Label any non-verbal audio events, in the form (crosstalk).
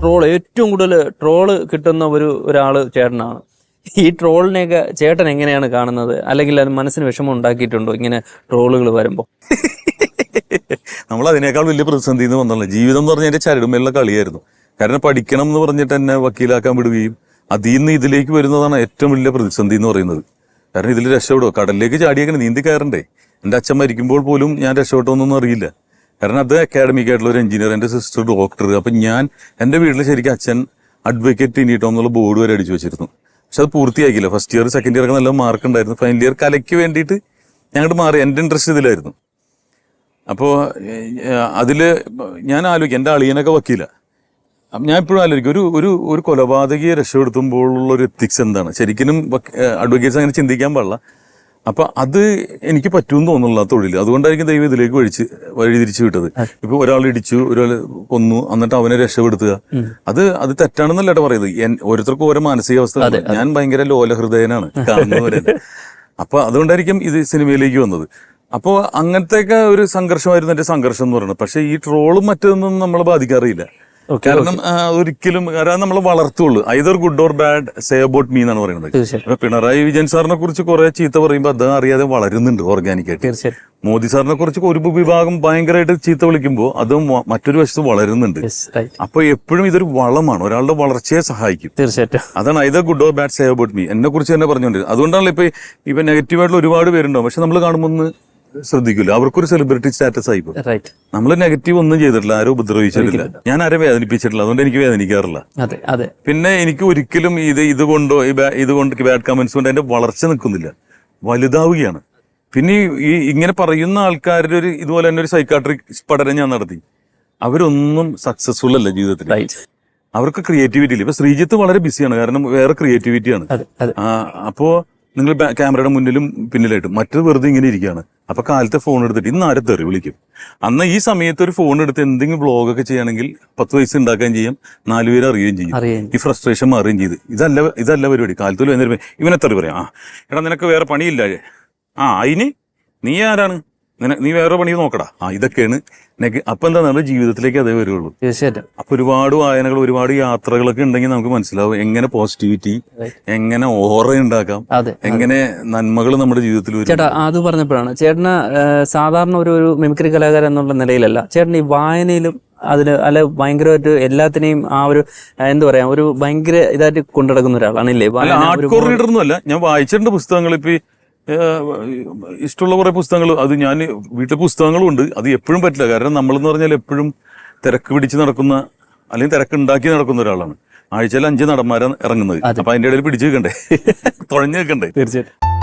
Troll ഏറ്റവും കൂടുതൽ troll കിട്ടുന്ന ഒരു ഒരാൾ ചേട്ടനാണ്. ഈ ട്രോളിനെയൊക്കെ ചേട്ടൻ എങ്ങനെയാണ് കാണുന്നത്? അല്ലെങ്കിൽ അത് മനസ്സിന് വിഷമം ഉണ്ടാക്കിയിട്ടുണ്ടോ ഇങ്ങനെ ട്രോളുകൾ വരുമ്പോൾ നമ്മൾ അതിനേക്കാൾ വലിയ പ്രതിസന്ധി എന്ന് വന്നല്ലോ ജീവിതം എന്ന് പറഞ്ഞാൽ ചരടുമേലുള്ള കളിയായിരുന്നു. കാരണം പഠിക്കണം എന്ന് പറഞ്ഞിട്ട് എന്നെ വക്കീലാക്കാൻ വിടുകയും അതിൽ നിന്ന് ഇതിലേക്ക് വരുന്നതാണ് ഏറ്റവും വലിയ പ്രതിസന്ധി എന്ന് പറയുന്നത്. കാരണം ഇതിൽ രക്ഷപ്പെടുമോ കടലിലേക്ക് ചാടിയേക്കണേ നീന്തി കയറണ്ടേ? എന്റെ അച്ഛൻ മരിക്കുമ്പോൾ പോലും ഞാൻ രക്ഷപ്പെട്ടോന്നൊന്നും അറിയില്ല. കാരണം അത് അക്കാഡമിക് ആയിട്ടുള്ള ഒരു എഞ്ചിനീയർ എന്റെ സിസ്റ്റർ ഡോക്ടർ അപ്പം ഞാൻ എന്റെ വീട്ടിൽ ശരിക്കും അച്ഛൻ അഡ്വക്കേറ്റ് ഇനിയിട്ടോ എന്നുള്ള ബോർഡ് വരെ അടിച്ചു വെച്ചിരുന്നു. പക്ഷെ അത് പൂർത്തിയാക്കിയില്ല ഫസ്റ്റ് ഇയർ സെക്കൻഡ് ഇയർ ഒക്കെ നല്ല മാർക്ക് ഉണ്ടായിരുന്നു. ഫൈനൽ ഇയർ കലയ്ക്ക് വേണ്ടിയിട്ട് ഞങ്ങളുടെ മാറി. എന്റെ ഇൻട്രസ്റ്റ് ഇതിലായിരുന്നു. അപ്പോൾ അതിൽ ഞാൻ ആലോചിക്കും. എന്റെ അളിയനൊക്കെ വക്കീല. ഞാൻ ഇപ്പോഴും ആലോചിക്കും. ഒരു ഒരു ഒരു കൊലപാതകയെ രക്ഷപ്പെടുത്തുമ്പോഴുള്ള ഒരു എത്തിക്സ് എന്താണ്? ശരിക്കും അഡ്വക്കേറ്റ്സ് അങ്ങനെ ചിന്തിക്കാൻ പാടില്ല. അപ്പൊ അത് എനിക്ക് പറ്റുമെന്ന് തോന്നുന്നില്ല തൊഴിൽ അതുകൊണ്ടായിരിക്കും ദൈവം ഇതിലേക്ക് വഴിച്ച് വഴി തിരിച്ചു വിട്ടത് ഇപ്പൊ ഒരാൾ ഇടിച്ചു ഒരാൾ കൊന്നു എന്നിട്ട് അവനെ രക്ഷപ്പെടുത്തുക. അത് അത് തെറ്റാണെന്നല്ല പറയുന്നത്. ഓരോരുത്തർക്കും ഓരോ മാനസികാവസ്ഥ. ഞാൻ ഭയങ്കര ലോലഹൃദയനാണ് (laughs) കാണുന്നവരെ. അപ്പൊ അതുകൊണ്ടായിരിക്കും ഇത് സിനിമയിലേക്ക് വന്നത്. അപ്പോൾ അങ്ങനത്തെ ഒരു സംഘർഷമായിരുന്നു എന്റെ സംഘർഷം എന്ന് പറയുന്നത്. പക്ഷെ ഈ ട്രോളും മറ്റൊന്നും നമ്മളെ ബാധിക്കാറില്ല. കാരണം ഒരിക്കലും കാരണം നമ്മൾ വളർത്തുള്ളൂ. Either good or bad say about me എന്നാണ് പറയുന്നത്. പിണറായി വിജയൻ സാറിനെ കുറിച്ച് കുറെ ചീത്ത പറയുമ്പോൾ അദ്ദേഹം അറിയാതെ വളരുന്നുണ്ട് ഓർഗാനിക്കായിട്ട് മോദി സാറിനെ കുറിച്ച് ഒരു വിഭാഗം ഭയങ്കരമായിട്ട് ചീത്ത വിളിക്കുമ്പോൾ അത് മറ്റൊരു വശത്ത് വളരുന്നുണ്ട്. അപ്പൊ എപ്പോഴും ഇതൊരു വളമാണ്. ഒരാളുടെ വളർച്ചയെ സഹായിക്കും. തീർച്ചയായിട്ടും. അതാണ് either good or bad say about me എന്നെ കുറിച്ച് തന്നെ പറഞ്ഞുകൊണ്ട് അതുകൊണ്ടാണല്ലോ ഇപ്പൊ ഇപ്പൊ നെഗറ്റീവായിട്ടുള്ള ഒരുപാട് പേരുണ്ടാവും. പക്ഷെ നമ്മൾ കാണുമ്പോൾ ശ്രദ്ധിക്കില്ല. അവർക്കൊരു സെലിബ്രിറ്റി സ്റ്റാറ്റസ് ആയി റൈറ്റ് നമ്മൾ നെഗറ്റീവ് ഒന്നും ചെയ്തിട്ടില്ല ആരും ഉപദ്രവിച്ചിട്ടില്ല. ഞാൻ ആരും വേദനിപ്പിച്ചിട്ടില്ല? അതുകൊണ്ട് എനിക്ക് വേദനിക്കാറില്ല. അതെ അതെ. പിന്നെ എനിക്ക് ഒരിക്കലും ഇത് ഇതുകൊണ്ടോ ഇതുകൊണ്ട് ബാഡ് കമന്റ്സ് കൊണ്ട് അതിന്റെ വളർച്ച നിൽക്കുന്നില്ല. വലുതാവുകയാണ്. പിന്നെ ഈ- ഇങ്ങനെ പറയുന്ന ആൾക്കാരുടെ ഒരു ഇതുപോലെ തന്നെ ഒരു സൈക്കാട്രിക് പഠനം ഞാൻ നടത്തി. അവരൊന്നും സക്സസ്ഫുൾ അല്ല ജീവിതത്തിൽ അവർക്ക് ക്രിയേറ്റിവിറ്റി ഇല്ല. ഇപ്പൊ ശ്രീജിത്ത് വളരെ ബിസിയാണ് കാരണം വേറെ ക്രിയേറ്റിവിറ്റിയാണ് അപ്പോ നിങ്ങൾ ക്യാമറയുടെ മുന്നിലും പിന്നിലായിട്ടും. മറ്റത് വെറുതെ ഇങ്ങനെ ഇരിക്കുകയാണ്. അപ്പൊ കാലത്തെ ഫോൺ എടുത്തിട്ട് ഇന്ന് ആരെ തെറി വിളിക്കും? അന്ന് ഈ സമയത്ത് ഒരു ഫോൺ എടുത്ത് എന്തെങ്കിലും ബ്ലോഗൊക്കെ ചെയ്യുകയാണെങ്കിൽ പത്ത് വയസ്സ് ഉണ്ടാക്കുകയും ചെയ്യും. നാലുപേരെ അറിയുകയും ചെയ്യും. ഈ ഫ്രസ്ട്രേഷൻ മാറുകയും ചെയ്ത്. ഇതല്ല ഇതല്ല പരിപാടി. കാലത്തിൽ വന്നിരുമ്പോ ഇവനെ തെറി പറയാം? ആ എടാ നിനക്ക് വേറെ പണിയില്ല. ആ അതിന് നീ ആരാണ്? നിന നീ വേറെ പണി നോക്കടാ. ആ ഇതൊക്കെയാണ് നെഗ- അപ്പൊ എന്താ നമ്മുടെ ജീവിതത്തിലേക്ക് അതേ വരുള്ളൂ. തീർച്ചയായിട്ടും. അപ്പൊ ഒരുപാട് വായനകൾ ഒരുപാട് യാത്രകളൊക്കെ ഉണ്ടെങ്കിൽ നമുക്ക് മനസ്സിലാവും എങ്ങനെ പോസിറ്റിവിറ്റി എങ്ങനെ ഓറ ഉണ്ടാക്കാം എങ്ങനെ നന്മകൾ നമ്മുടെ ജീവിതത്തിൽ വരും. ചേട്ടാ അത് പറഞ്ഞപ്പോഴാണ് ചേട്ടന് സാധാരണ ഒരു ഒരു മിമിക്രി കലാകാരൻ എന്നുള്ള നിലയിലല്ല. ചേട്ടൻ ഈ വായനയിലും അതിൽ അല്ല ഭയങ്കരമായിട്ട് എല്ലാത്തിനെയും ആ ഒരു എന്താ പറയാ ഒരു ഭയങ്കര ഇതായിട്ട് കൊണ്ടുനടക്കുന്ന ഒരാളാണ് ഇല്ലേ? ഞാൻ വായിച്ചിട്ടുണ്ട് പുസ്തകങ്ങൾ. ഇപ്പൊ ഇഷ്ടമുള്ള കുറേ പുസ്തകങ്ങൾ അത് ഞാൻ വീട്ടിൽ പുസ്തകങ്ങളും ഉണ്ട് അത് എപ്പോഴും പറ്റില്ല. കാരണം നമ്മളെന്ന് പറഞ്ഞാൽ എപ്പോഴും തിരക്ക് പിടിച്ച് നടക്കുന്ന അല്ലെങ്കിൽ തിരക്ക് ഉണ്ടാക്കി നടക്കുന്ന ഒരാളാണ്. ആഴ്ചയിൽ അഞ്ച് നടന്മാരാണ് ഇറങ്ങുന്നത്. അപ്പൊ അതിന്റെ ഇടയിൽ പിടിച്ചു നിൽക്കണ്ടേ? (laughs) തുഴഞ്ഞു നിൽക്കണ്ടേ? തീർച്ചയായിട്ടും.